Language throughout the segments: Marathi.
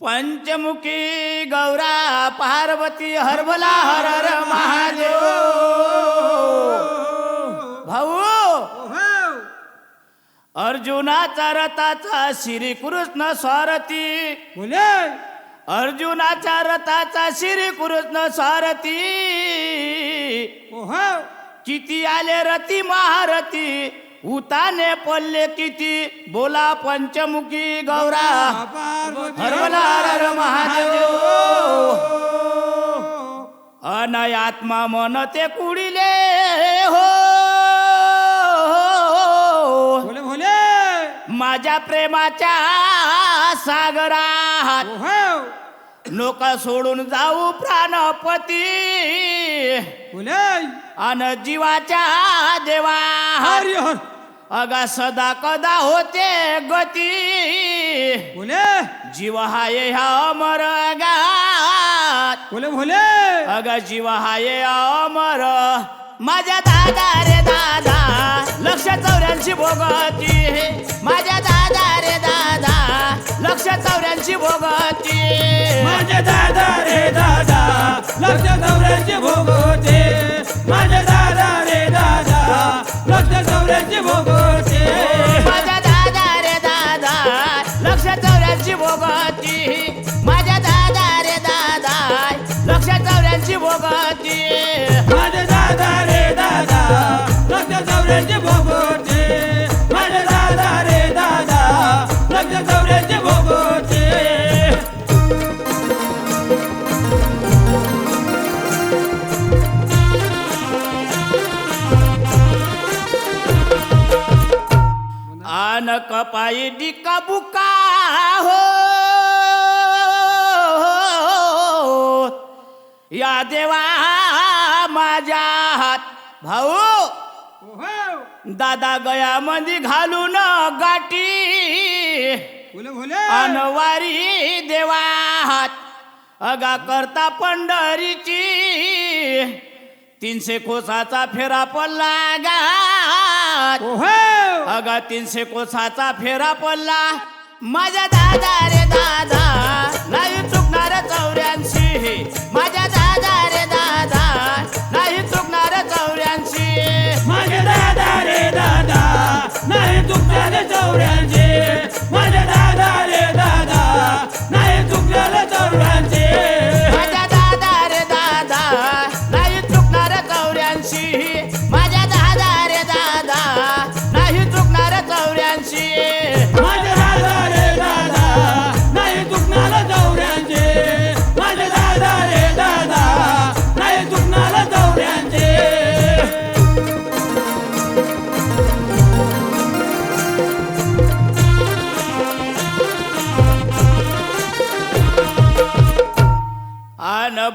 पंचमुखी गौरा पार्वती हरबला हर हर महादेव। भाऊ। अर्जुनाचा रथाचा श्री कृष्ण स्वारथी बोले। अर्जुनाच्या रथाचा श्री कृष्ण स्वारथी ओहो। किती आले रती महारथी। उताने पल्ले किती? बोला पंचमुखी गौरा. हरबला हर महादेव. अनय आत्मा मन ते कुडिले. हो. माझ्या प्रेमाच्या सागरात ओहो लोक सोडून जाऊ प्राणपती. अन जीवाच्या देवा. हरी हर. अगा सदा कदा होते गती. बोले जीव हाय ह्या अमर गात बोले बोले अग जीव हाय अमर. माझ्या दादा रे दादा लक्ष चौऱ्याऐंशी भोगती. माझ्या दादा रे दादा लक्ष चौऱ्याऐंशी भोगती. चौऱ्याचे भोगवते माझे दादा रे दादा चौऱ्याचे आन कपाई डिका बुका हो. या देवा माझ्या हात भाऊ. दादा गया मंदी घालून गाठी. अनवारी देवा हात अगा करता पंढरीची. तीनशे कोसाचा फेरा पडला ओहो. अगा तीनशे कोसाचा फेरा पडला. माझ्या दादा रे दादा नाही चुकणार चौऱ्याऐंशी.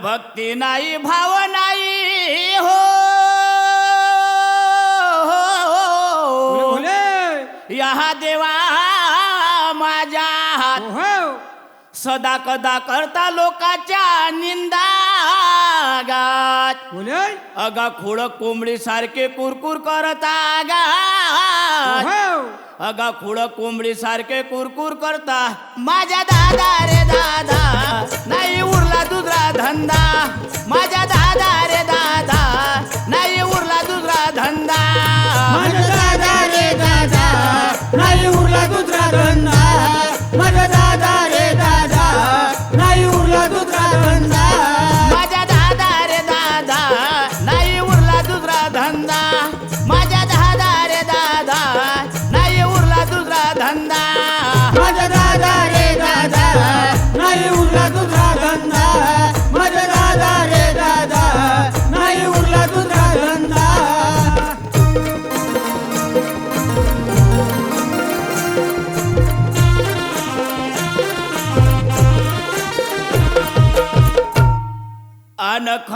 भक्ती नाही भाव नाही हो. या देवा माझ्या हात. ओहो सदा कदा करता लोकाच्या निंदा गात अगा खोड कोंबडी सारखे कुरकुर करता गात ओहो अगा खुड कोंबडी सारखे कुरकुर करता. माझ्या दादा रे दादा नाही दुसरा धंदा. माझ्या दादा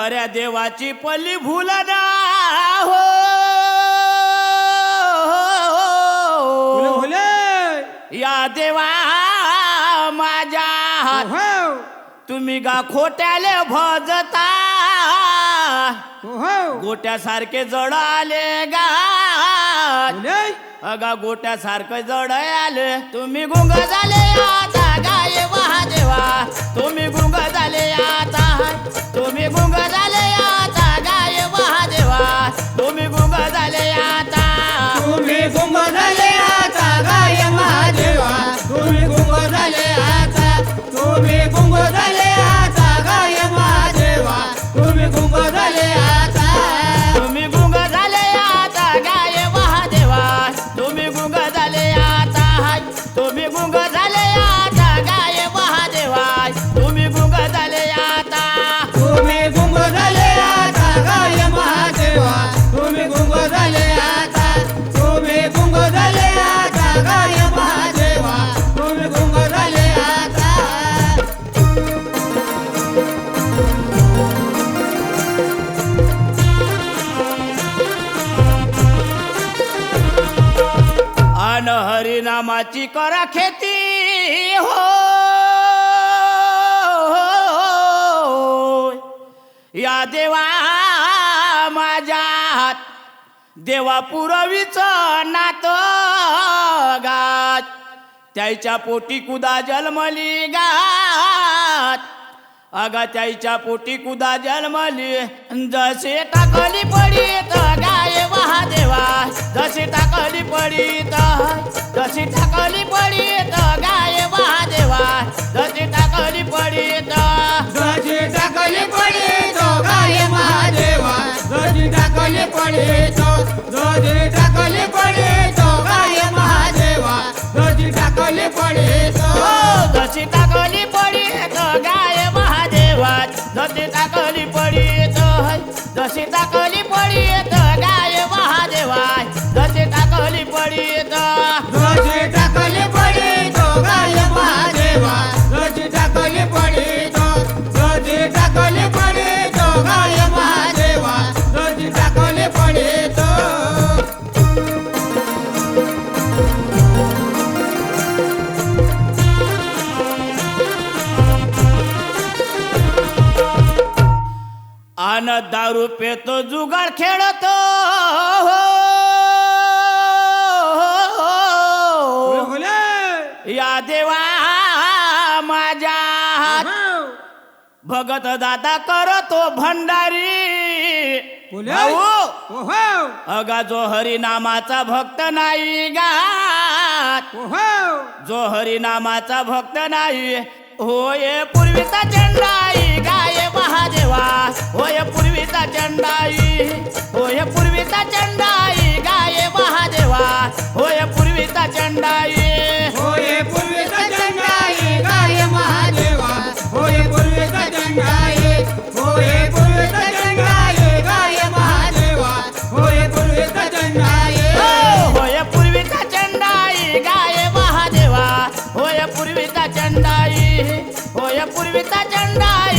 बऱ्या देवाची पली भुलना हो. या देवा माझ्या तुम्ही गा खोट्याले भजता. गोट्यासारखे जड आले गा. अगा गोट्यासारखे जड आले. तुम्ही गुंग झाले आता गाय देवा. तुम्ही गुंग झाले आता. तुम्ही गुंग कामाची करा खेती हो. या देवा माझ्या हात देवा पुरवीच नात गात त्याच्या पोटी कुदा जलमली गात आगा त्याच्या पोटी कुदा जन्मली. जसे टाकली पडीत गाय महादेवा. जशी टाकली पडीत जशी टाकली पडीत गाय महादेवा. जशी टाकली पडीत जशी टाकली पडे गाय महादेवा. जशी टाकली पडे आन दारू पेतो जुगाड खेळतो. या देवा माझ्या भगत दादा करतो भंडारी. अगा जो हरी नामाचा भक्त नाही गात. जो हरी नामाचा भक्त नाही होय पूर्वीचा चंडाई गाय होय पूर्वीचा चंडाई होय पूर्वीचा चंडाई गाय महादेवा होय पूर्वीचा चंडाई होय पूर्वीचा चंडाई गाय महादेवा होय पूर्वीचा चंडाई होय पूर्वीचा चंडाई गाय महादेवा होय पूर्वीचा चंडाई हो, होय पूर्वीचा चंडाई गाय महादेवा होय पूर्वीचा चंडाई होय पूर्वीचा चंडाई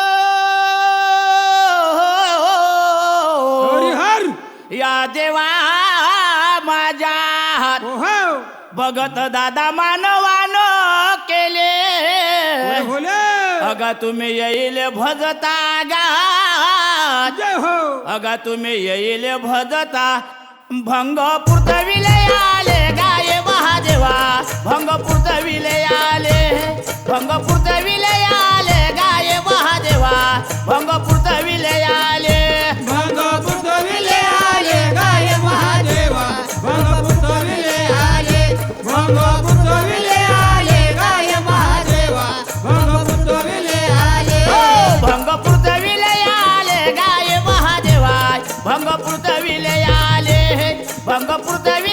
या देवा माझ्या हात. ओहो भगत दादा मानवान केले. अगा तुम्ही येईल भजता गा हो. अगा तुम्ही येईल भजता. भंग पुरतविले आले. गाय महादेवा